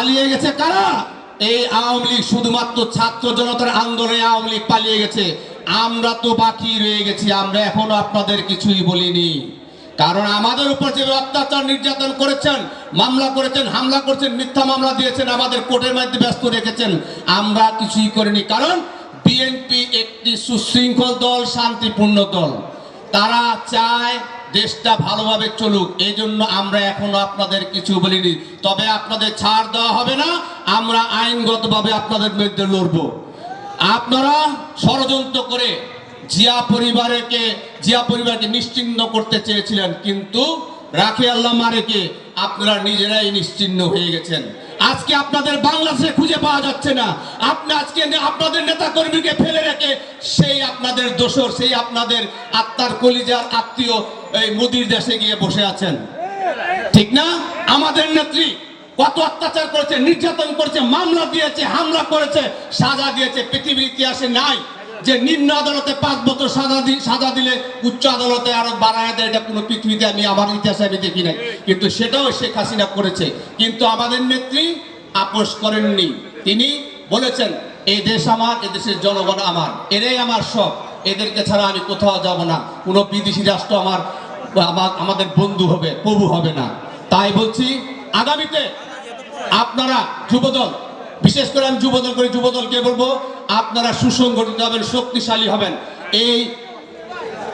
পালিয়ে গেছে কারা? এই আওয়ামী লীগ শুধুমাত্র ছাত্র জনতার আন্দোলনে আওয়ামী লীগ পালিয়ে গেছে। আমরা তো বাকি রয়ে গেছি, আমরা এখনও আপনাদের কিছুই বলিনি। কারণ আমাদের উপর যে অত্যাচার নির্যাতন করেছেন, মামলা করেছেন, হামলা করেছেন, মিথ্যা মামলা দিয়েছেন, আমাদের কোর্টের মধ্যে ব্যস্ত রেখেছেন, আমরা কিছুই করিনি। কারণ বিএনপি একটি সুশৃঙ্খল দল, শান্তিপূর্ণ দল। তারা চায় দেশটা ভালোভাবে চলুক এই জন্য আমরা এখনও আপনাদের কিছু বলিনি। তবে আপনাদের ছাড় দেওয়া হবে না, আমরা আইনগতভাবে আপনাদের বিরুদ্ধে লড়বো। আপনারা ষড়যন্ত্র করে জিয়া পরিবারকে জিয়া পরিবারকে নিশ্চিহ্ন করতে চেয়েছিলেন, কিন্তু রাখি আল্লাহ মারেকে আপনারা নিজেরাই নিশ্চিহ্ন হয়ে গেছেন। আজকে আপনাদের বাংলাদেশে খুঁজে পাওয়া যাচ্ছে না। আপনি আজকে আপনাদের নেতা কর্মীকে ফেলে রেখে সেই আপনাদের দোসর সেই আপনাদের আত্মার কলিজার আত্মীয় এই মোদির দেশে গিয়ে বসে আছেন। ঠিক না? আমাদের নেত্রী কত অত্যাচার করেছে, নির্যাতন করেছে, মামলা দিয়েছে, হামলা করেছে, সাজা দিয়েছে, পৃথিবীর ইতিহাসে নাই। যে নিম্ন আদালতে পাঁচ বছর সাজা সাজা দিলে উচ্চ আদালতে আরও বাড়ায় দেয়, এটা কোনো পৃথিবীতে আমি, আমার ইতিহাসে আমি দেখি নাই। কিন্তু সেটাও শেখ হাসিনা করেছে। কিন্তু আমাদের নেত্রী আপোষ করেননি। তিনি বলেছেন এই দেশ আমার, এ দেশের জনগণ আমার, এরাই আমার সব। এদেরকে ছাড়া আমি কোথাও যাব না। কোনো বিদেশি রাষ্ট্র আমার- আমাদের বন্ধু হবে, প্রভু হবে না। তাই বলছি, আগামীতে আপনারা যুবদল বিশেষ করে আমি যুবদল করে, যুবদলকে বলব, আপনারা সুসংগঠিত হবেন, শক্তিশালী হবেন। এই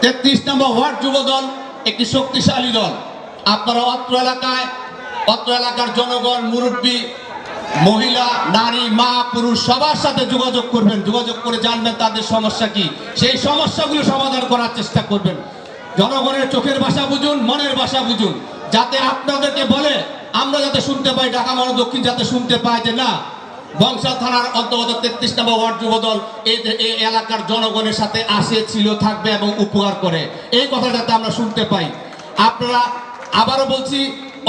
তেত্রিশ নম্বর ওয়ার্ড যুবদল একটি শক্তিশালী দল। আপনারা অত্র এলাকায়, অত্র এলাকার জনগণ, মুরব্বী, মহিলা, নারী, মা, পুরুষ, সবার সাথে যোগাযোগ করবেন। যোগাযোগ করে জানবেন তাদের সমস্যা কি। সেই সমস্যাগুলো সমাধান করার চেষ্টা করবেন। জনগণের চোখের ভাষা বুঝুন, মনের ভাষা বুঝুন। যাতে আপনাদেরকে বলে, আমরা যাতে শুনতে পাই, ঢাকা মহানগর দক্ষিণ যাতে শুনতে পাই যে না বংশাল থানার অন্তর্গত তেত্রিশ নম্বর ওয়ার্ড যুবদল এই এলাকার জনগণের সাথে আসে, ছিল, থাকবে এবং উপকার করে। এই কথা যাতে আমরা শুনতে পাই। আপনারা আবারও বলছি,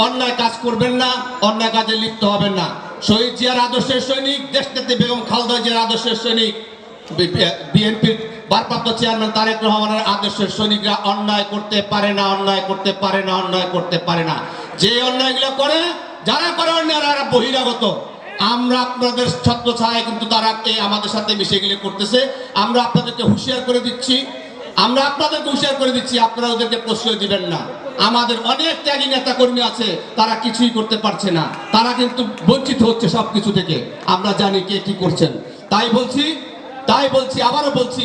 অন্যায় কাজ করবেন না, অন্যায় কাজে লিপ্ত হবেন না। শহীদ জিয়ার আদর্শের সৈনিক, দেশনেত্রী বেগম খালদা জিয়ার আদর্শের সৈনিক বিএনপির ভারপ্রাপ্ত চেয়ারম্যান তারেক রহমানের আদর্শের সৈনিকরা অন্যায় করতে পারে না, অন্যায় করতে পারে না, অন্যায় করতে পারে না। যে অন্যায়গুলো করে, যারা করে অন্যায় বহিরাগত। আমরা আপনাদের ছত্র ছায় কিন্তু তারা আমাদের সাথে মিশে গেলে করতেছে, আমরা আপনাদেরকে হুঁশিয়ার করে দিচ্ছি। আমরা আপনাদেরকে হুঁশিয়ার করে দিচ্ছি, আপনারা ওদেরকে প্রশ্রয় দিবেন না। আমাদের অনেক ত্যাগী নেতা কর্মী আছে, তারা কিছুই করতে পারছে না। তারা কিন্তু বঞ্চিত হচ্ছে সব কিছু থেকে। আমরা জানি কে কি করছেন। তাই বলছি তাই বলছি, আবারও বলছি,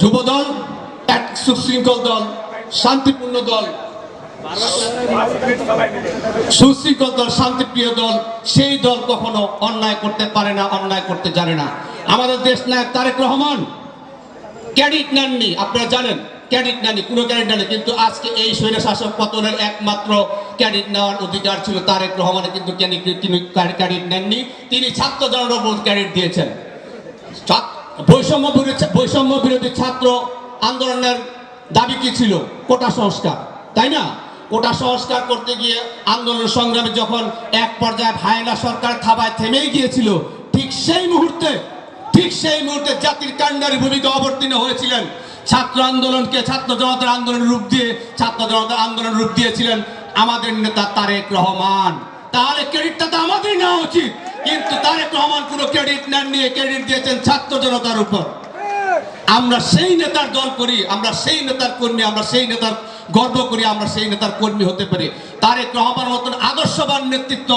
যুবদল, এক সুশৃঙ্খল দল, শান্তিপূর্ণ দল সুশৃঙ্খল দল শান্তিপ্রিয় দল, সেই দল কখনো অন্যায় করতে পারে না, অন্যায় করতে জানে না। আমাদের দেশ নায়ক তারেক রহমান, ক্যাডিট নেননি, আপনারা জানেন, ক্যাডিট নেননি, কোনো ক্যাডিট নেননি, কিন্তু আজকে এই স্বৈর শাসক পতনের একমাত্র ক্যাডিট নেওয়ার অধিকার ছিল তারেক রহমানের, কিন্তু তিনি ক্যাডিট নেননি, তিনি ছাত্র উপর ক্যাডিট দিয়েছেন। বৈষম্য বৈষম্য বিরোধী ছাত্র আন্দোলনের দাবি কি ছিল? কোটা সংস্কার, তাই না? কোটা সংস্কার করতে গিয়ে আন্দোলন সংগ্রামে যখন এক পর্যায়ে ভায়না সরকার থাবায় থেমেই গিয়েছিল, ঠিক সেই মুহূর্তে, ঠিক সেই মুহূর্তে জাতির কাণ্ডারি ভূমিকা অবতীর্ণ হয়েছিলেন। ছাত্র আন্দোলনকে ছাত্র জনতার আন্দোলন রূপ দিয়ে, ছাত্র জনতার আন্দোলন রূপ দিয়েছিলেন আমাদের নেতা তারেক রহমান। তাহলে ক্রেডিটটা তো আমাদেরই নেওয়া উচিত। কিন্তু তারেক রহমান কোনো ক্রেডিট নেন নিয়ে ক্রেডিট দিয়েছেন ছাত্র জনতার উপর। আমরা সেই নেতার দল করি, আমরা সেই নেতার কর্মী, আমরা সেই নেতার গর্ব করি আমরা সেই নেতার কর্মী হতে পারি। তারেক রহমান মতন আদর্শবান নেতৃত্ব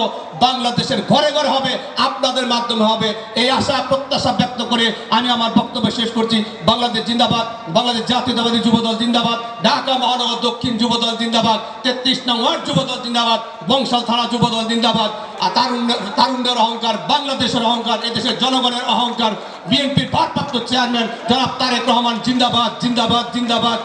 বাংলাদেশের ঘরে ঘরে হবে, আপনাদের মাধ্যমে হবে। এই আশা, প্রত্যাশা ব্যক্ত করে আমি আমার বক্তব্য শেষ করছি। বাংলাদেশ জিন্দাবাদ, বাংলাদেশ জাতীয়তাবাদী যুবদল জিন্দাবাদ, ঢাকা মহানগর দক্ষিণ যুবদল জিন্দাবাদ, তেত্রিশ নং ওয়ার্ড যুবদল জিন্দাবাদ, বংশাল থানা যুবদল জিন্দাবাদ, আর তারুণ্য, তারুণ্যের অহংকার, বাংলাদেশের অহংকার, এদেশের জনগণের অহংকার। বিএনপির ভারপ্রাপ্ত চেয়ারম্যান জনাব তারেক রহমান জিন্দাবাদ জিন্দাবাদ জিন্দাবাদ।